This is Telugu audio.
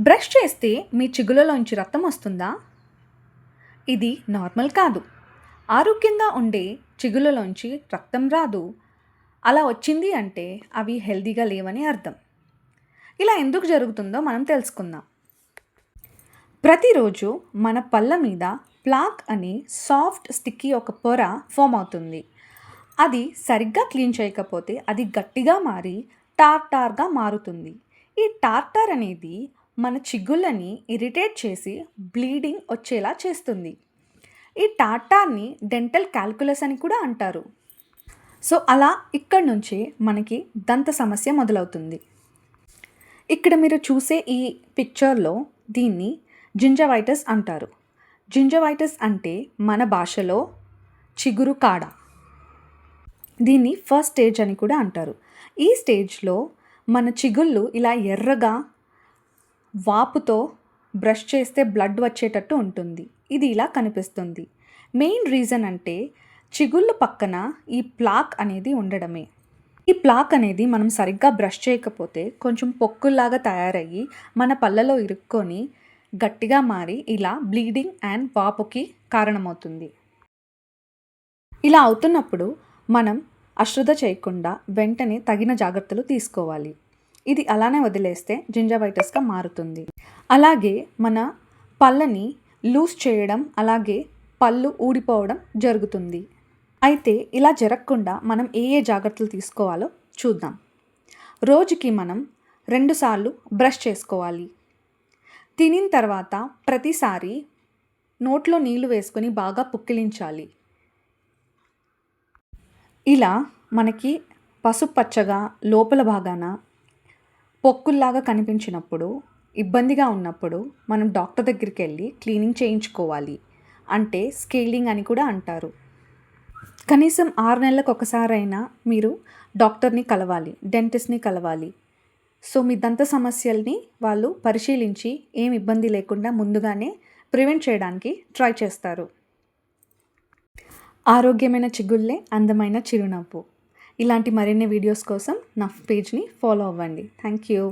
బ్రష్ చేస్తే మీ చిగులలోంచి రక్తం వస్తుందా? ఇది నార్మల్ కాదు. ఆరోగ్యంగా ఉండే చిగులలోంచి రక్తం రాదు. అలా వచ్చింది అంటే అవి హెల్తీగా లేవని అర్థం. ఇలా ఎందుకు జరుగుతుందో మనం తెలుసుకుందాం. ప్రతిరోజు మన పళ్ళ మీద ప్లాక్ అని సాఫ్ట్ స్టిక్కీ ఒక పొర ఫామ్ అవుతుంది. అది సరిగ్గా క్లీన్ చేయకపోతే అది గట్టిగా మారి టార్టార్గా మారుతుంది. ఈ టార్టార్ అనేది మన చిగుళ్ళని ఇరిటేట్ చేసి బ్లీడింగ్ వచ్చేలా చేస్తుంది. ఈ టాటాన్ని డెంటల్ క్యాల్కులస్ అని కూడా అంటారు. సో అలా ఇక్కడ నుంచే మనకి దంత సమస్య మొదలవుతుంది. ఇక్కడ మీరు చూసే ఈ పిక్చర్లో దీన్ని జింజవైటస్ అంటారు. జింజవైటస్ అంటే మన భాషలో చిగురు కాడ. దీన్ని ఫస్ట్ స్టేజ్ అని కూడా అంటారు. ఈ స్టేజ్లో మన చిగుళ్ళు ఇలా ఎర్రగా వాపుతో బ్రష్ చేస్తే బ్లడ్ వచ్చేటట్టు ఉంటుంది. ఇది ఇలా కనిపిస్తుంది. మెయిన్ రీజన్ అంటే చిగుళ్ళు పక్కన ఈ ప్లాక్ అనేది ఉండడమే. ఈ ప్లాక్ అనేది మనం సరిగ్గా బ్రష్ చేయకపోతే కొంచెం పొక్కుల్లాగా తయారయ్యి మన పళ్ళలో ఇరుక్కొని గట్టిగా మారి ఇలా బ్లీడింగ్ అండ్ వాపుకి కారణమవుతుంది. ఇలా అవుతున్నప్పుడు మనం అశ్రద్ధ చేయకుండా వెంటనే తగిన జాగ్రత్తలు తీసుకోవాలి. ఇది అలానే వదిలేస్తే జింజవైటస్గా మారుతుంది. అలాగే మన పళ్ళని లూజ్ చేయడం అలాగే పళ్ళు ఊడిపోవడం జరుగుతుంది. అయితే ఇలా జరగకుండా మనం ఏ ఏ జాగ్రత్తలు తీసుకోవాలో చూద్దాం. రోజుకి మనం రెండుసార్లు బ్రష్ చేసుకోవాలి. తినిన తర్వాత ప్రతిసారి నోట్లో నీళ్ళు వేసుకొని బాగా పుక్కిలించాలి. ఇలా మనకి పసుపచ్చగా లోపల భాగాన పొక్కుల్లాగా కనిపించినప్పుడు ఇబ్బందిగా ఉన్నప్పుడు మనం డాక్టర్ దగ్గరికి వెళ్ళి క్లీనింగ్ చేయించుకోవాలి అంటే స్కేలింగ్ అని కూడా అంటారు. కనీసం ఆరు నెలలకు ఒకసారైనా మీరు డాక్టర్ని కలవాలి డెంటిస్ట్ని కలవాలి. సో మీ దంత సమస్యల్ని వాళ్ళు పరిశీలించి ఏం ఇబ్బంది లేకుండా ముందుగానే ప్రివెంట్ చేయడానికి ట్రై చేస్తారు. ఆరోగ్యమైన చిగుళ్ళే అందమైన చిరునవ్వు. ఇలాంటి మరిన్ని వీడియోస్ కోసం నా పేజ్ని ఫాలో అవ్వండి. Thank you.